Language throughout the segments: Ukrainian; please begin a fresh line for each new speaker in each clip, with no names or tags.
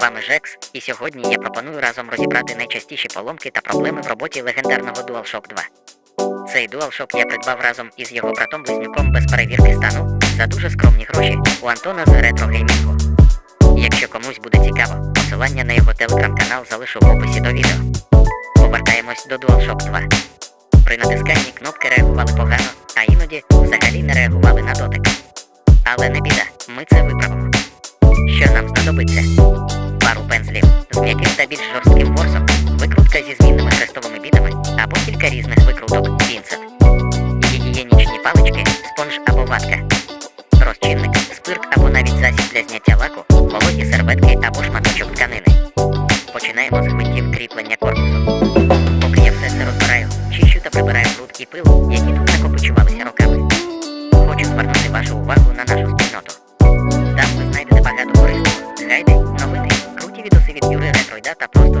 вами Жекс, і сьогодні я пропоную разом розібрати найчастіші поломки та проблеми в роботі легендарного DualShock 2. Цей DualShock я придбав разом із його братом-близнюком без перевірки стану за дуже скромні гроші у Антона з ретро-геймінгу. Якщо комусь буде цікаво, посилання на його телеграм-канал залишу в описі до відео. Повертаємось до DualShock 2. При натисканні кнопки реагували погано, а іноді взагалі не реагували на дотик. Але не біда, ми це виправимо. Що нам знадобиться? Пару пензлів з м'яким та більш жорстким ворсом, викрутка зі змінними хрестовими бітами або кілька різних викруток пінцет. Гігієнічні палички, спонж або ватка, розчинник, спирт або навіть засіб для зняття лаку, вологі серветки або шматочок тканини. Починаємо з гвинтів кріплення корпусу. Поки я все це розбираю, чищу та прибираю бруд і ya te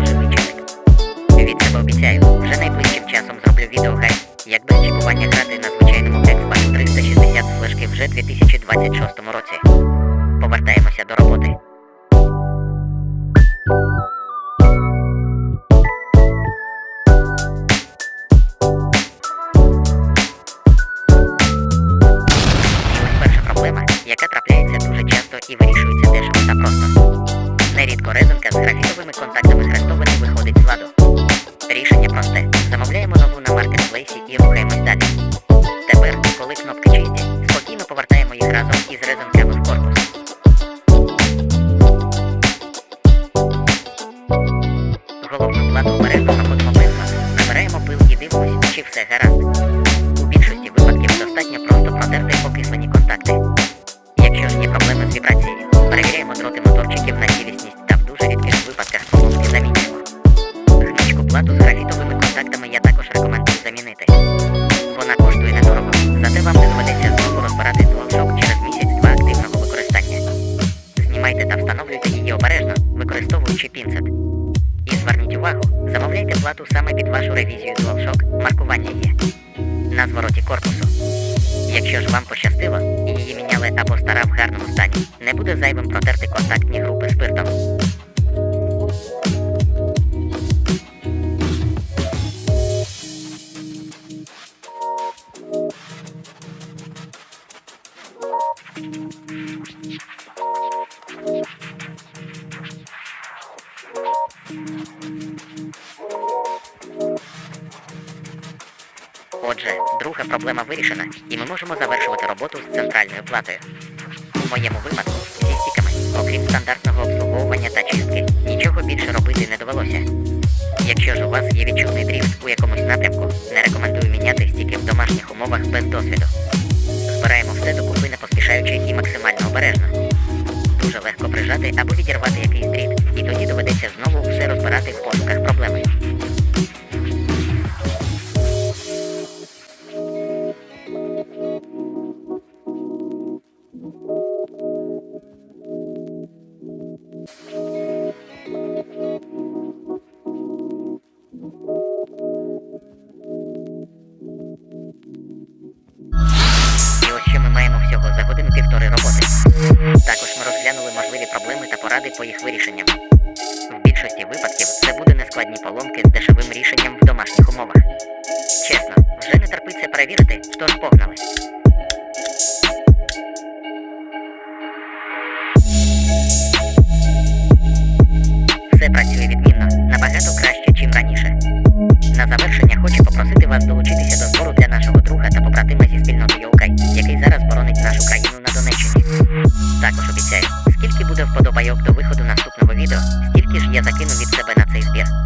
Плату обережно проходимо пензлем, набираємо пил і дивимось, чи все гаразд. У більшості випадків достатньо просто протерти покислені контакти. Якщо є проблеми з вібрацією, перевіряємо дроти моторчиків на цілісність та в дуже рідких випадках поломки замінюємо. Гнучку плату з графітовими контактами я також рекомендую замінити. Під вашу ревізію DualShock, маркування є на звороті корпусу. Якщо ж вам пощастило і її міняли або стара в гарному стані, не буде зайвим протерти контактні групи Отже, друга проблема вирішена, і ми можемо завершувати роботу з центральною платою. У моєму випадку зі стіками, окрім стандартного обслуговування та чистки, нічого більше робити не довелося. Якщо ж у вас є відчутний дріфт у якомусь напрямку, не рекомендую міняти стіки в домашніх умовах без досвіду. Збираємо все докупи не поспішаючи і максимально обережно. Дуже легко прижати або відірвати якийсь дріт, і тоді доведеться знову все розбирати в пошуках по вирішенням. В більшості випадків це буде нескладні поломки з дешевим рішенням в домашніх умовах. Чесно, вже не терпиться перевірити, тож погнали. Все працює відмінно, набагато краще, чим раніше. На завершення хочу попросити вас долучитися до збору для нашого друга та побратима зі буде до виходу наступного відео, стільки ж я закину від себе на цей збір.